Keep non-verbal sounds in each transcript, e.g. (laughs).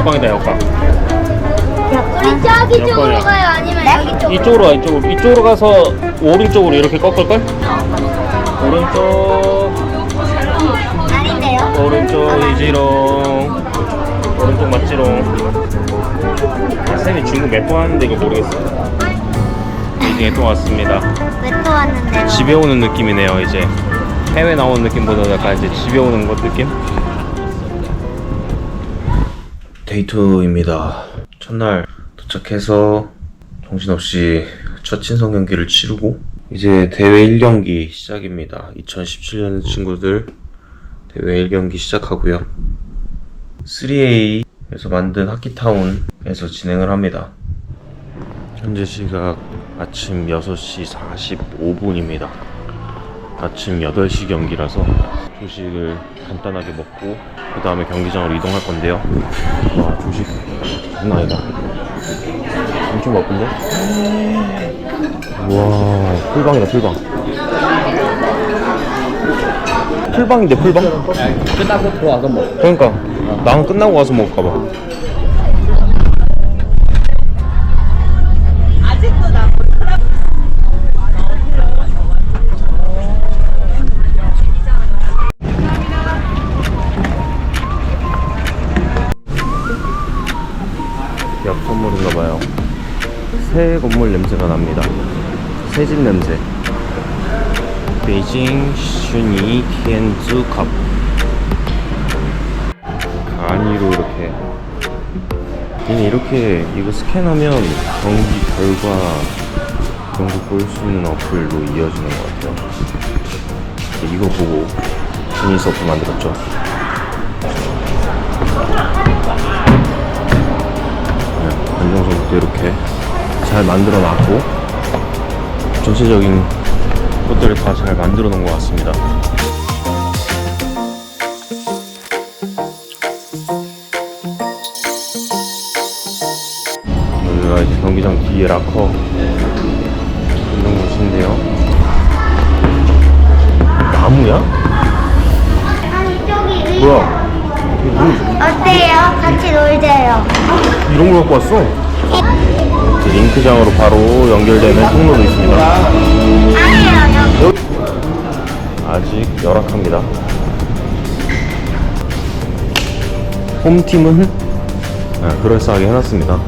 역광이다 역광 우리 저기 쪽으로. 가요? 아니면 여기 쪽으로? 이쪽으로 가 이쪽으로 이쪽으로 가서 오른쪽으로 이렇게 꺾을걸? 오른쪽 아닌데요? 오른쪽 이지롱 오른쪽 맞지롱 아 쌤이 중국 몇 번 하는데 이거 모르겠어 베이징에 또 왔습니다 왜 또 왔는데요? 집에 오는 느낌이네요 이제 해외 나오는 느낌보다 약간 이제 집에 오는 것 느낌? 데이트입니다. 첫날 도착해서 정신없이 첫 친선 경기를 치르고 이제 대회 1경기 시작입니다. 2017년 친구들 대회 1경기 시작하고요. 3A에서 만든 하키타운에서 진행을 합니다. 현재 시각 아침 6시 45분입니다. 아침 8시 경기라서 조식을 간단하게 먹고 그 다음에 경기장으로 이동할 건데요. 와 조식 장난 아니다. 엄청 바쁜데? 와 풀방이다 풀방. 풀방인데 풀방? 끝나고 들어와서 먹. 그러니까 나는 끝나고 와서 먹을까봐. 새 건물 냄새가 납니다. 새집 냄새. 베이징 슈니 티엔즈 컵. 간이로 이렇게. 얘는 이렇게 이거 스캔하면 경기 결과 그런 거 볼 수 있는 어플로 이어지는 것 같아요. 이거 보고 지니스 어플 만들었죠. 네, 안정선부터 이렇게 잘 만들어 놨고 전체적인 것들을 다 잘 만들어 놓은 것 같습니다. 여기가 이제 경기장 뒤에 락커 이런 곳인데요. 나무야? 뭐야? 어때요? 같이 놀자요. 이런 걸 갖고 왔어? 이제 링크장으로 바로 연결되는 통로도 있습니다. 아직 열악합니다. 홈팀은 네, 그럴싸하게 해놨습니다.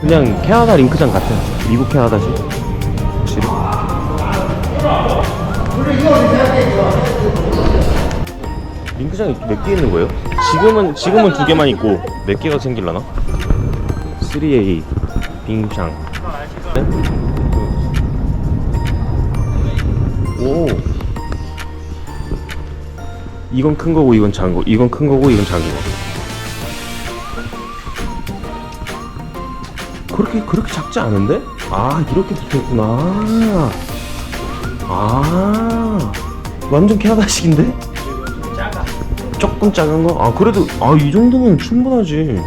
그냥 캐나다 링크장 같아. 미국 캐나다지. 확실히. 링크장이 몇 개 있는 거예요? 지금은 지금은 두 개만 있고 몇 개가 생길라나? 3A 빙샹. 네? 오. 이건 큰 거고 이건 작은 거. 이건 큰 거고 이건 작은 거. 그렇게 그렇게 작지 않은데? 아 이렇게 붙어있구나. 아 완전 캐나다식인데? 조금 작은 거? 아 그래도 아 이 정도면 충분하지.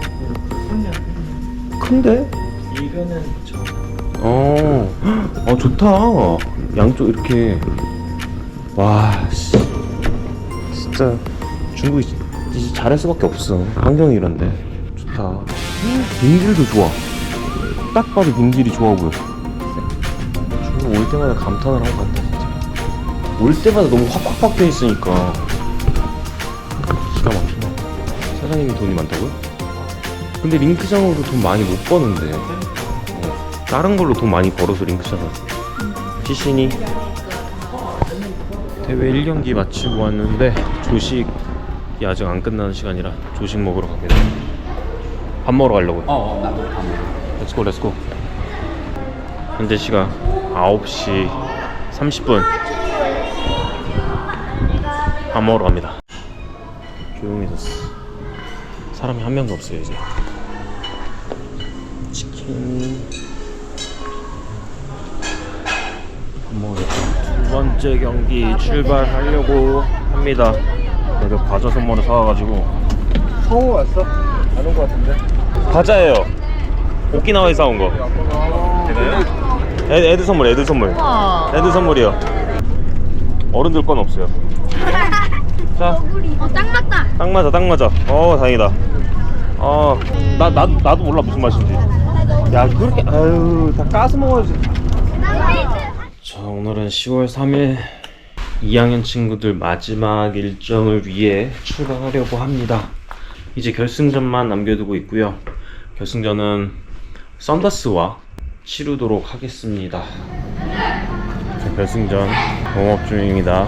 큰데? 이거는 저 어, 어 좋다. 양쪽 이렇게 와, 씨. 진짜 중국이 이제 잘할 수밖에 없어. 환경이 이런데 좋다. 빙질도 좋아. 딱 봐도 빙질이 좋아 보여. 중국 올 때마다 감탄을 하고 간다 진짜. 올 때마다 너무 확확확 돼 있으니까 기가 막히네. 사장님이 돈이 많다고요? 근데 링크장으로 돈 많이 못 버는데. 다른 걸로 돈 많이 벌어서 링크잖아. 시신이 대회 1경기 마치고 왔는데 조식이 아직 안 끝나는 시간이라 조식 먹으러 갑니다. 밥 먹으러 가려고 요. 어, 어 나도 밥 먹어. 렛츠고 렛츠고. 현재 시각 9시 30분. 밥 먹으러 갑니다. 조용해졌어. 사람이 한 명도 없어요 이제. 밥 먹으러 두 번째 경기 출발하려고 합니다. 내가 과자 선물을 사와가지고 서울 왔어? 안 온 거 같은데. 과자예요. 오키나와에서 사온 거. 애, 애들 선물, 애들 선물. 애들 선물이요. 어른들 건 없어요. (laughs) 자, 어, 딱 맞다. 딱 맞아, 딱 맞아. 어, 다행이다. 어, 나, 나, 나도 몰라 무슨 맛인지. 야, 그렇게, 아유, 다 까서 먹어야지. 자, 오늘은 10월 3일 2학년 친구들 마지막 일정을 위해 출발하려고 합니다. 이제 결승전만 남겨두고 있고요. 결승전은 썬더스와 치르도록 하겠습니다. 자, 결승전 공업 중입니다.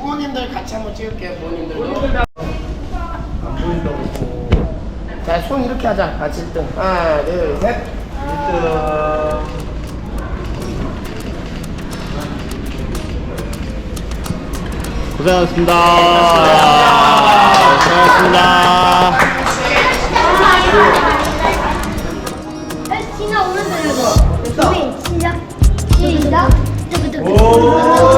부모님들 같이 한번 찍을게요, 부모님들도. 자, 손 이렇게 하자. 같이 1등. 하나, 둘, 셋. 1등. 고생하셨습니다. 고생하셨습니다. 진아 오른손 이거. 준비 시작. 시작. 우리가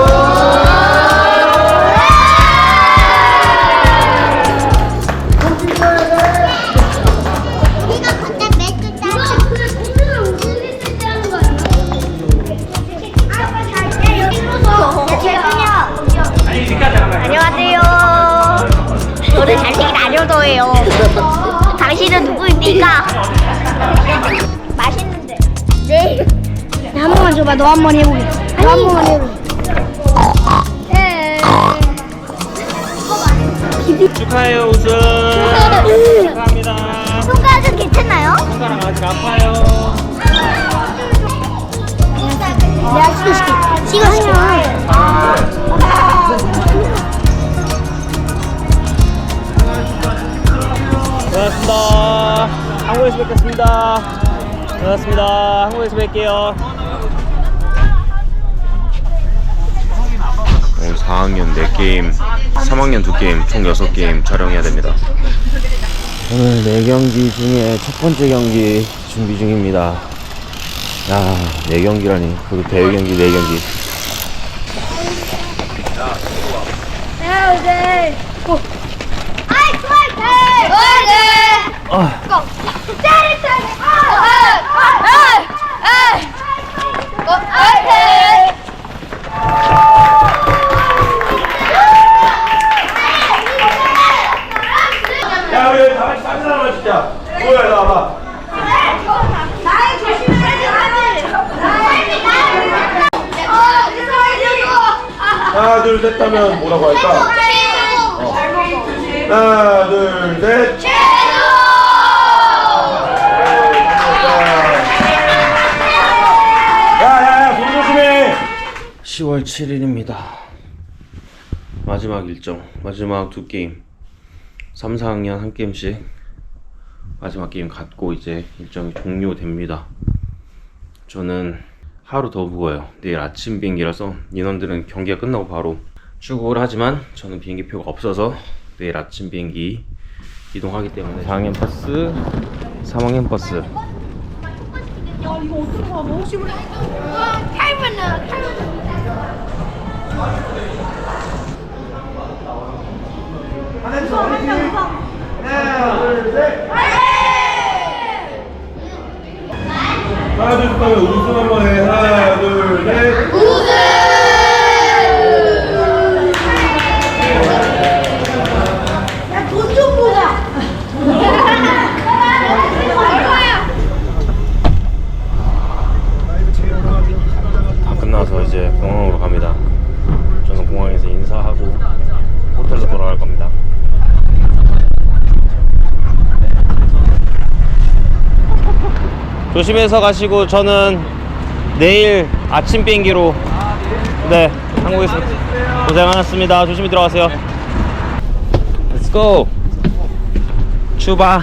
당신은 누구입니까? 맛있는데. 네. 한 번만 줘봐. 너 한 번 해보게. 너 한 번만 해보게. 네. 축하해요, 우승. 축하합니다. 손가락은 괜찮나요? 손가락 아직 아파요. 뵙겠습니다. 고맙습니다. 한국에서 뵐게요. 오늘 4학년 4게임, 3학년 2게임, 총 6게임 촬영해야 됩니다. 오늘 4경기 중에 첫 번째 경기 준비 중입니다. 야, 4경기라니. 그리고 대회 경기 4경기. 네. 아이, 좋아요. 네. 아, 짜릿하게. 아, 아, 아, 아. 야, 우리 다 같이 사진 하나. 뭐야, 둘, 셋 하면 뭐라고 할까? 하나, 둘, 셋. 10월 7일입니다. 마지막 일정 마지막 두 게임. 3, 4학년 한 게임씩 마지막 게임 갖고 이제 일정이 종료됩니다. 저는 하루 더 묵어요. 내일 아침 비행기라서 인원들은 경기가 끝나고 바로 출국을 하지만 저는 비행기표가 없어서 내일 아침 비행기 이동하기 때문에 4학년 버스. 3학년 버스 하나 둘셋 하면 우승 한번 해 하나 둘셋 다 끝나서 이제 공항으로 갑니다 저는 공항에서 인사하고 호텔로 돌아갈 겁니다 조심해서 가시고 저는 내일 아침 비행기로 네 한국에서 고생하셨습니다. 조심히 들어가세요. Let's go. 출발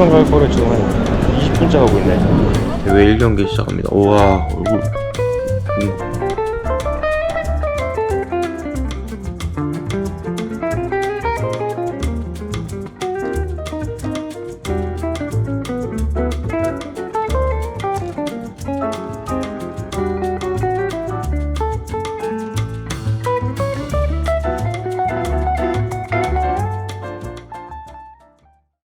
10분이면 갈 거를 지금 한 20분째 가고 있네. 대회 1경기 시작합니다. 우와 얼굴 음,